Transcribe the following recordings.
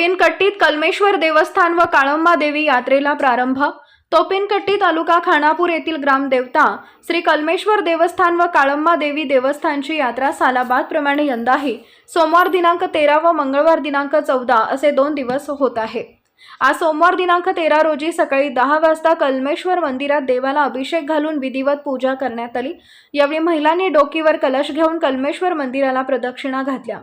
तोपिनकट्टीत कलमेश्वर देवस्थान व काळंबा देवी यात्रेला प्रारंभ. तोपिनकट्टी तालुका खानापूर येथील ग्रामदेवता श्री कलमेश्वर देवस्थान व काळंबा देवी देवस्थानची यात्रा सालाबादप्रमाणे यंदाही सोमवार दिनांक तेरा व मंगळवार दिनांक चौदा असे दोन दिवस होत आहे. आज सोमवार दिनांक तेरा रोजी सकाळी दहा वाजता कलमेश्वर मंदिरात देवाला अभिषेक घालून विधिवत पूजा करण्यात आली. यावेळी महिलांनी डोकीवर कलश घेऊन कलमेश्वर मंदिराला प्रदक्षिणा घातल्या.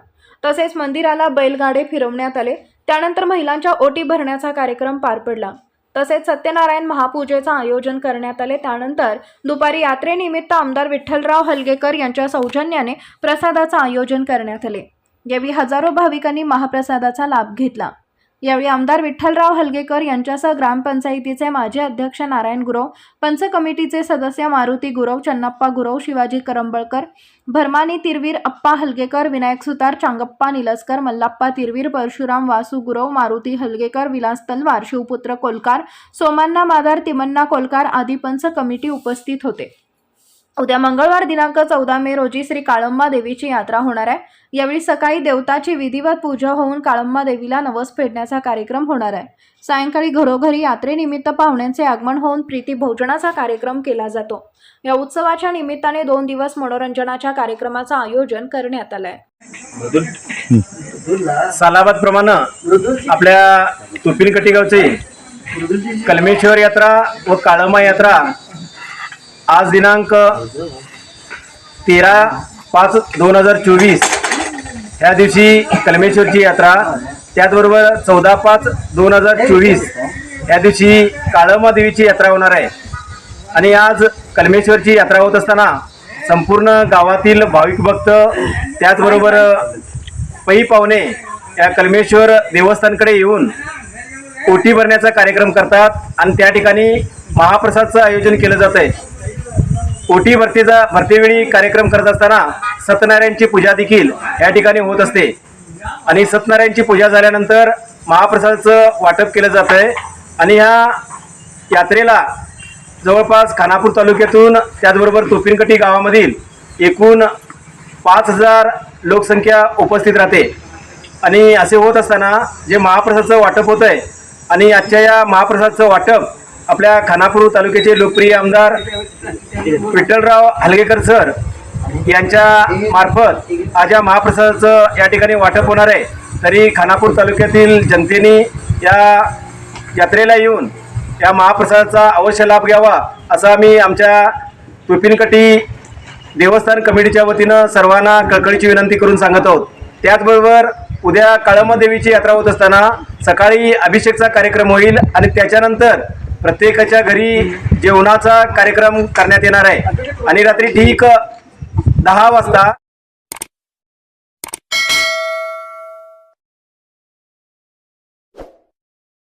तसेच मंदिराला बैलगाडे फिरवण्यात आले. त्यानंतर महिलांच्या ओटी भरण्याचा कार्यक्रम पार पडला. तसेच सत्यनारायण महापूजेचं आयोजन करण्यात आले. त्यानंतर दुपारी यात्रेनिमित्त आमदार विठ्ठलराव हलगेकर यांच्या सौजन्याने प्रसादाचं आयोजन करण्यात आले. यावेळी हजारो भाविकांनी महाप्रसादाचा लाभ घेतला. यावेळी आमदार विठ्ठलराव हलगेकर यांच्यासह ग्रामपंचायतीचे माजी अध्यक्ष नारायण गुरव पंच कमिटीचे सदस्य मारुती गुरव चन्नप्पा गुरव शिवाजी करंबळकर भरमानी तिरवीर अप्पा हलगेकर विनायक सुतार चांगप्पा निलस्कर मल्लाप्पा तिरवीर परशुराम वासू गुरव मारुती हलगेकर विलास तलवार शिवपुत्र कोलकार सोमन्ना मादार तिमन्ना कोलकार आदी पंच कमिटी उपस्थित होते. उद्या मंगळवार दिनांक चौदा मे रोजी श्री काळंबा देवीची यात्रा होणार आहे. यावेळी सकाळी देवताची विधिवत पूजा होऊन काळंबा देवीला नवस फेडण्याचा कार्यक्रम होणार आहे. सायंकाळी घरोघरी यात्रेनिमित्त पाहुण्यांचे आगमन होऊन प्रीती भोजनाचा कार्यक्रम केला जातो. या उत्सवाच्या निमित्ताने दोन दिवस मनोरंजनाच्या कार्यक्रमाचं आयोजन करण्यात आलं आहे सालाबाद प्रमाणे आपल्या तुपिनकटी गावचे कलमेश्वर यात्रा व काळंबा यात्रा आज दिनांक तेरा पाच दोन हजार चोवीस. ह्या दिवशी कलमेश्वरची यात्रा त्याचबरोबर चौदा पाच दोन हजार चोवीस. या दिवशी काळमा देवीची यात्रा होणार आहे. आणि आज कलमेश्वरची यात्रा होत असताना संपूर्ण गावातील भाविक भक्त त्याचबरोबर पै पाहुणे या कलमेश्वर देवस्थानकडे येऊन ओटी भरण्याचा कार्यक्रम करतात. आणि त्या ठिकाणी महाप्रसादचं आयोजन केलं जात आहे ओटी भरतीचा भरतीवेळी कार्यक्रम करत असताना सत्यनारायणची पूजा देखील या ठिकाणी होत असते. आणि सत्यनारायणची पूजा झाल्यानंतर महाप्रसादाचं वाटप केलं जात आहे आणि ह्या यात्रेला जवळपास खानापूर तालुक्यातून त्याचबरोबर तोपिनकटी गावामधील एकूण पाच हजार लोकसंख्या उपस्थित राहते. आणि असे होत असताना जे महाप्रसादचं वाटप होत आहे आणि आजच्या या महाप्रसादचं वाटप आपल्या खानापूर तालुक्याचे लोकप्रिय आमदार विठ्ठलराव हलगेकर सर यांच्या मार्फत आज या महाप्रसादाचं या ठिकाणी वाटप होणार आहे. तरी खानापूर तालुक्यातील जनतेने या यात्रेला येऊन या महाप्रसादाचा अवश्य लाभ घ्यावा असा आम्ही आमच्या तुपिनकटी देवस्थान कमिटीच्या वतीनं सर्वांना कळकळीची विनंती करून सांगत आहोत. त्याचबरोबर उद्या काळमा देवीची यात्रा होत असताना सकाळी अभिषेकचा कार्यक्रम होईल आणि त्याच्यानंतर प्रत्येकाच्या घरी जेवणाचा कार्यक्रम करण्यात येणार आहे. आणि रात्री ठीक दहा वाजता